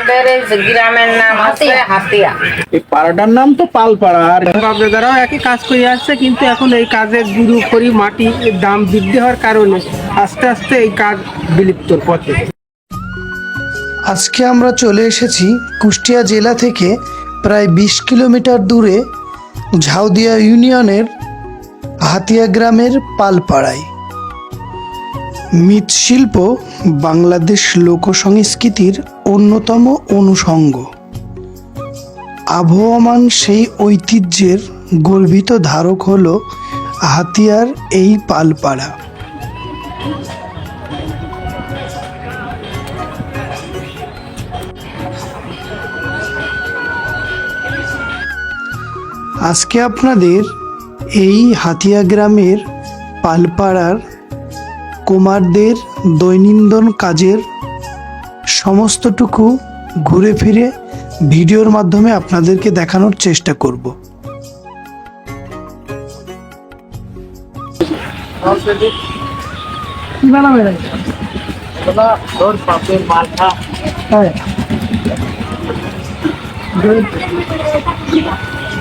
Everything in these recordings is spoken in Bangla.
আমাদের এই গ্রামের নাম আছে হাতিয়া। এই পাড়াটার নাম তো পালপাড়া আর একই কাজ করে আসছে কিন্তু এখন এই কাজের গুরু খড়ি মাটি দাম বৃদ্ধি হওয়ার কারণে আস্তে আস্তে এই কাজ বিলুপ্তর পথে। আজকে আমরা চলে এসেছি কুষ্টিয়া জেলা থেকে প্রায় বিশ কিলোমিটার দূরে ঝাউদিয়া ইউনিয়নের হাতিয়া গ্রামের পালপাড়ায়। মৃৎশিল্প বাংলাদেশ লোকসংস্কৃতির অন্যতম অনুষঙ্গ। আবহমান সেই ঐতিহ্যের গর্বিত ধারক হল হাতিয়ার এই পালপাড়া। আজকে আপনাদের এই হাতিয়া গ্রামের পালপাড়ার কুমারদের দৈনন্দিন কাজের সমস্তটুকু ঘুরে ফিরে ভিডিওর মাধ্যমে আপনাদেরকে দেখানোর চেষ্টা করব। হ্যাঁ।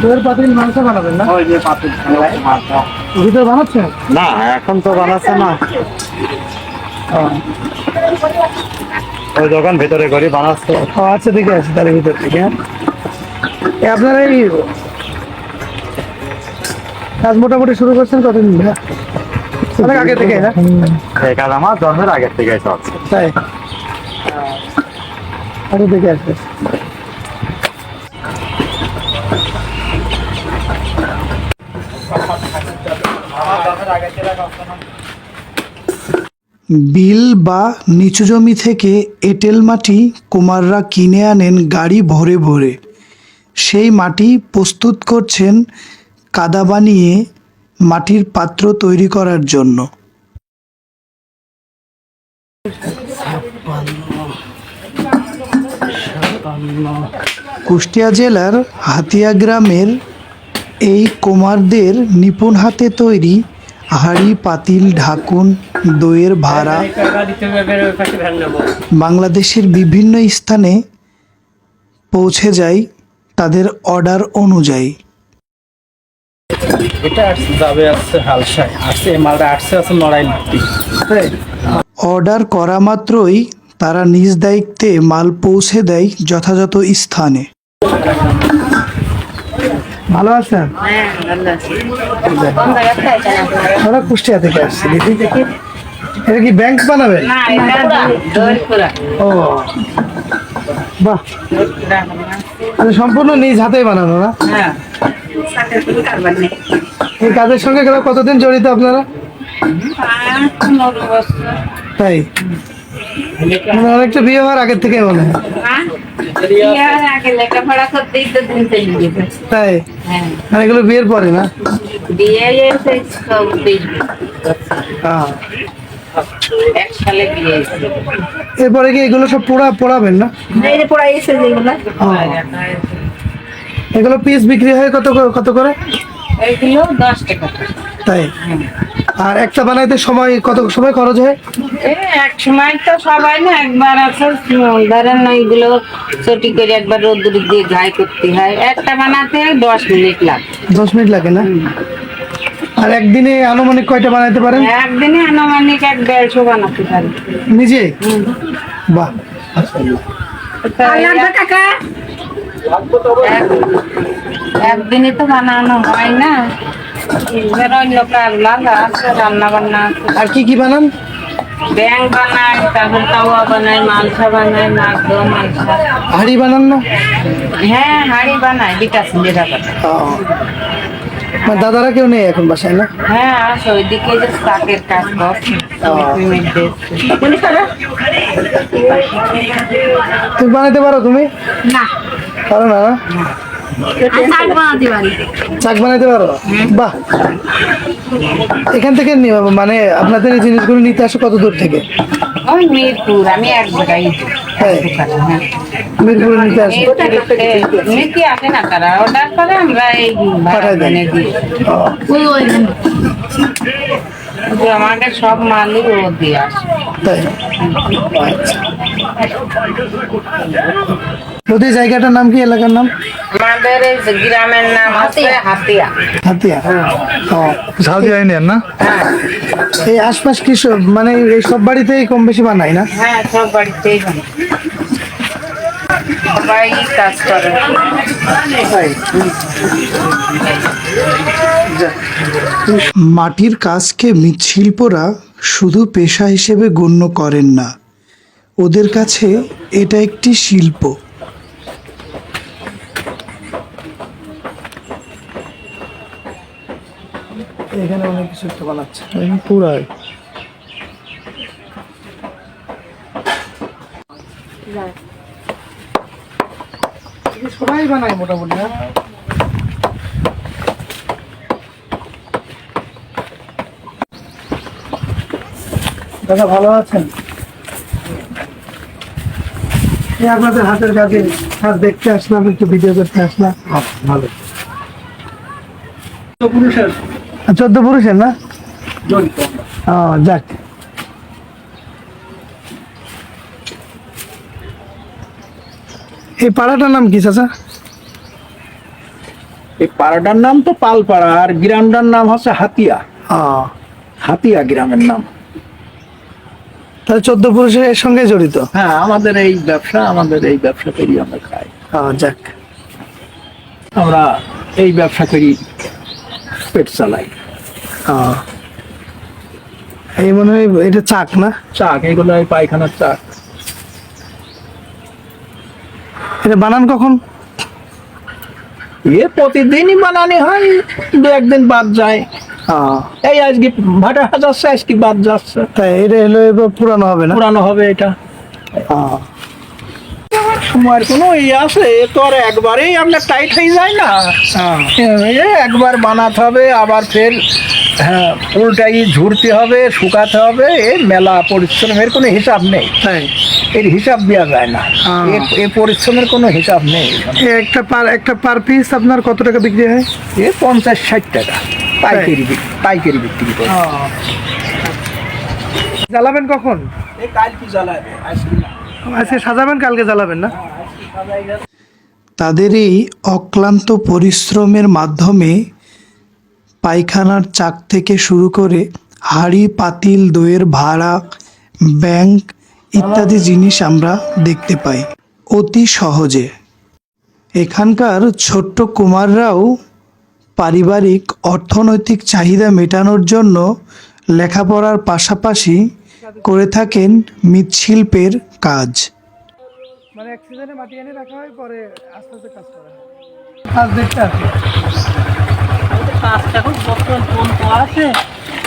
দইয়ের পাতিল মাংস বানাবেন না? ওই যে পাতিল ভিতরে বানাচ্ছেন? না এখন তো বানাচ্ছে না। ওই দোকান ভেতরে করি বানাচ্ছে আচ্ছা দেখে আছে তার ভিতর থেকে হ্যাঁ। এ আপনার এই কাজ মোটামুটি শুরু করছেন কতদিন? অনেক আগে থেকে হ্যাঁ এই কাজ আমার জন্মের আগের থেকে চলছে। তাই? আগে থেকে আছে বিল বা নিচু জমি থেকে এঁটেল মাটি কুমাররা কিনে আনেন গাড়ি ভরে ভরে। সেই মাটি প্রস্তুত করছেন কাদা বানিয়ে মাটির পাত্র তৈরি করার জন্য। কুষ্টিয়া জেলার হাতিয়া গ্রামের এই কুমারদের নিপুণ হাতে তৈরি হাড়ি পাতিল ঢাকুন দইয়ের ভাড়া বাংলাদেশের বিভিন্ন স্থানে পৌঁছে যায় তাদের অর্ডার অনুযায়ী। এটা যাবে আসছে হালসায়। আসছে মালটা আসছে আছে নড়াই অর্ডার করা মাত্রই তারা নিজ দায়িত্বে মাল পৌঁছে দেয় যথাযথ স্থানে। ভালো আছেন? আছে কুষ্টিয়া থেকে আসছি এটা কি ব্যাংক বানাবে? ও বাহ। আচ্ছা সম্পূর্ণ নিজ হাতেই বানানো না? হ্যাঁ। এই কাজের সঙ্গে কতদিন জড়িত আপনারা? তাই? মানে অনেকটা বিয়ে হওয়ার আগের থেকে মনে হয়। তাই? হ্যাঁ। মানে এগুলো বিয়ের পরে না? এরপরে কি এগুলো সব পোড়া পোড়াবেন না? এগুলো পিস বিক্রি হয় কত করে- কত করে? দশ টাকা তাই? আর একটা বানাইতে সময় কত সময় খরচ হয়? এক সময় তো সবাই না একবার আছে ধরেন না এগুলো চটি করে একবার রোদ্দুর দিয়ে ঘাই করতে হয়। একটা বানাতে দশ মিনিট লাগে। দশ মিনিট লাগে না? আর একদিনে আনুমানিক কয়টা বানাইতে পারেন? একদিনে আনুমানিক এক দেড়শো বানাতে পারি। নিজে? বাহ। টাকা একদিনে তো বানানো হয় না। রান্না বান্না। আর কি কি বানান? ব্যাং বানায় তারপর তাওয়া বানায় মালসা বানায় মাছ মালসা। হাড়ি বানান না? হ্যাঁ হাঁড়ি বানায় বিকাশ বানায় আমার দাদারা কেউ নেই এখন বাসায় না? হ্যাঁ আসো ওইদিকে যে শাকের কাজ তুমি বানাইতে পারো তুমি? না। পারো না। শাক বানাতে বানাইতে পারো? বাহ। এখান থেকে মানে আপনাদের এই জিনিসগুলো নিতে আসো কত দূর থেকে? ওই মিরপুর আমি এক জায়গায় হ্যাঁ। হ্যাঁ। মিরপুরে নিতে আসো। আসে না তারা অর্ডার করে আমরা এই দিই। আমাদের সব মালই ও দিয়ে আসে। তাই? নদী জায়গাটার নাম কি? এলাকার নাম? আমাদের এই গ্রামের নাম আছে হাতিয়া। হাতিয়া। ও। ঝাল দিয়ে না? এই আশপাশ কি সব মানে এই সব বাড়িতেই কম বেশি বানায় না? হ্যাঁ সব বাড়িতেই হয় সবাই কাজ করে। মাটির কাজকে মৃৎশিল্পরা শুধু পেশা হিসেবে গণ্য করেন না ওদের কাছে এটা একটি শিল্প। এখানে অনেক কিছু একটা বানাচ্ছে। পুরাই। সবাই বানায় মোটামুটি হ্যাঁ। দাদা ভালো আছেন? আপনাদের হাতের কাজে কাজ দেখতে আসলাম একটু ভিডিও করতে আসলাম। ভালো চোদ্দ পুরুষের না? যাক। এই পাড়াটার নাম কি চাচা? এই পাড়াটার নাম তো পালপাড়া আর গ্রামটার নাম হচ্ছে হাতিয়া। হাতিয়া গ্রামের নাম। তাহলে চোদ্দ পুরুষের সঙ্গে জড়িত? হ্যাঁ আমাদের এই ব্যবসা আমাদের এই ব্যবসা করি আমরা খাই। যাক। আমরা এই ব্যবসা করি পেট চালাই। এই মনে হয় এটা চাক না? চাক এগুলো পায়খানার চাক। এটা বানান কখন? এ প্রতিদিনই বানানি হয় দু একদিন বাদ যায়। এই আজকে ভাটা যাচ্ছে আজকে বাদ যাচ্ছে। তাই এটা হলো এবার পুরানো হবে না? পুরানো হবে এটা। সময়ের কোনো ইয়ে আছে এ তো আর একবারেই আপনার টাইট হয়ে যায় না। এ একবার বানাতে হবে আবার ফের হ্যাঁ উল্টাই ঝুরতে হবে শুকাতে হবে এ মেলা পরিশ্রমের কোনো হিসাব নেই। তাই। এর হিসাব দেওয়া যায় না। হ্যাঁ। এ- এ পরিশ্রমের কোনো হিসাব নেই। এ একটা পার একটা পার পিস আপনার কত টাকা বিক্রি হয়? এ পঞ্চাশ ষাট টাকা। পাইকারি পাইকারি বিক্রি করে। জ্বালাবেন কখন? এই কাল কি জ্বালাবে আজকে সাজাবেন কালকে জ্বালাবেন না। তাদের এই অক্লান্ত পরিশ্রমের মাধ্যমে পায়খানার চাক থেকে শুরু করে হাড়ি পাতিল দইয়ের ভাড়া ব্যাংক ইত্যাদি জিনিস আমরা দেখতে পাই। অতি সহজে। এখানকার ছোট্ট কুমাররাও পারিবারিক অর্থনৈতিক চাহিদা মেটানোর জন্য লেখাপড়ার পাশাপাশি করে থাকেন মৃৎশিল্পের কাজ। মানে এক সিজনে মাটি এনে রাখা হয় পরে আস্তে আস্তে কাজ করা হয়। কাজ দেখতে আসে। কাজটা খুব বর্তমান ফোন পাওয়া আছে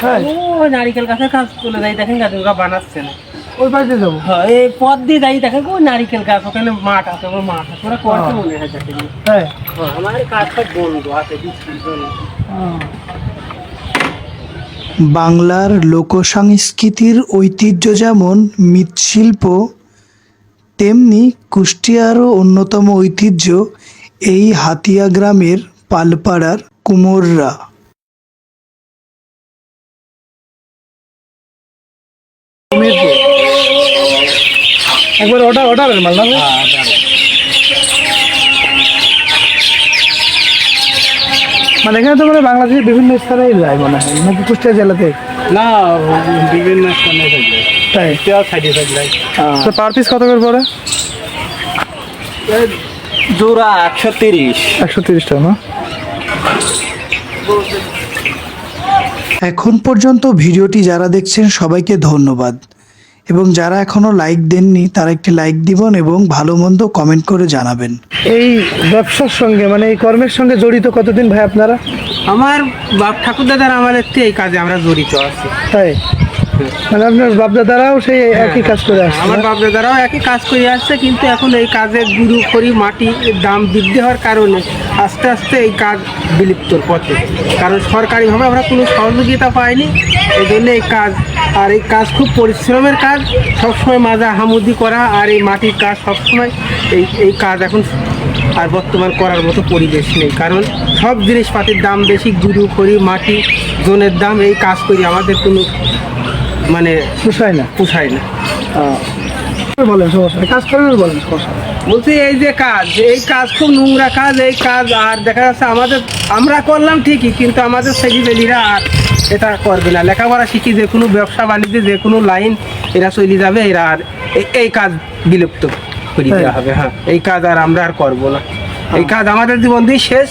হ্যাঁ। ও নারিকেল গাছের কাজ চলে যাই দেখেন গাছ ওরা বানাচ্ছে না। ওই পাশে যাব। হ্যাঁ, এই পথ দিয়ে যাই ওই নারিকেল গাছ ওখানে মাঠ আছে ওর মাঠ আছে ওরা করছে মনে হয় যাকে হ্যাঁ। হ্যাঁ, আমার কাজ সব বন্ধ আছে বাংলার লোকসংস্কৃতির ঐতিহ্য যেমন মৃৎশিল্প তেমনি কুষ্টিয়ারও অন্যতম ঐতিহ্য এই হাতিয়া গ্রামের পালপাড়ার কুমোররা। একবার ওটা ওটা মাল না মানে এখানে তো মানে বাংলাদেশের বিভিন্ন স্থানেই যায় মনে হয় নাকি কুষ্টিয়া জেলাতে। না বিভিন্ন স্থানে তাই? সাইডে তো পার পিস কত করে পড়ে? জোড়া একশো তিরিশ। একশো তিরিশ টাকা না? এখন পর্যন্ত ভিডিওটি যারা দেখছেন সবাইকে ধন্যবাদ। এবং যারা এখনও লাইক দেননি তারা একটি লাইক দিবেন এবং ভালো মন্দ কমেন্ট করে জানাবেন। এই ব্যবসার সঙ্গে মানে এই কর্মের সঙ্গে জড়িত কতদিন ভাই আপনারা? আমার বাপ ঠাকুর দাদার আমার একটি এই কাজে আমরা জড়িত আছি। তাই? মানে আপনার বাপদাদারাও সেই একই কাজ করে আসছে আমার বাপ দাদারাও একই কাজ করে আসছে কিন্তু এখন এই কাজে গুরু খড়ি মাটি দাম বৃদ্ধি হওয়ার কারণে আস্তে আস্তে এই কাজ বিলুপ্তর পথে। কারণ সরকারিভাবে আমরা কোনো সহযোগিতা পাইনি এই জন্য এই কাজ আর এই কাজ খুব পরিশ্রমের কাজ সবসময় মাজা হামুদি করা আর এই মাটির কাজ সবসময় এই এই কাজ এখন আর বর্তমান করার মতো পরিবেশ নেই। কারণ সব জিনিসপাতির দাম বেশি গুরু খড়ি মাটি জোনের দাম এই কাজ করি আমাদের কোনো মানে পোষায় না। পোষায় না। বলেন সমস্যা কাজ বলেন সমস্যা বলছি এই যে কাজ এই কাজ খুব নোংরা কাজ এই কাজ আর দেখা যাচ্ছে আমাদের আমরা করলাম ঠিকই কিন্তু আমাদের ছেলেবেলিরা আর এটা করবে না। লেখাপড়া শিখি যে কোনো ব্যবসা বাণিজ্যে যে কোনো লাইন এরা চলে যাবে এরা আর এই- এই কাজ বিলুপ্ত করে দেওয়া হবে হ্যাঁ। এই কাজ আর আমরা আর করব না। এই কাজ আমাদের জীবন দিয়ে শেষ।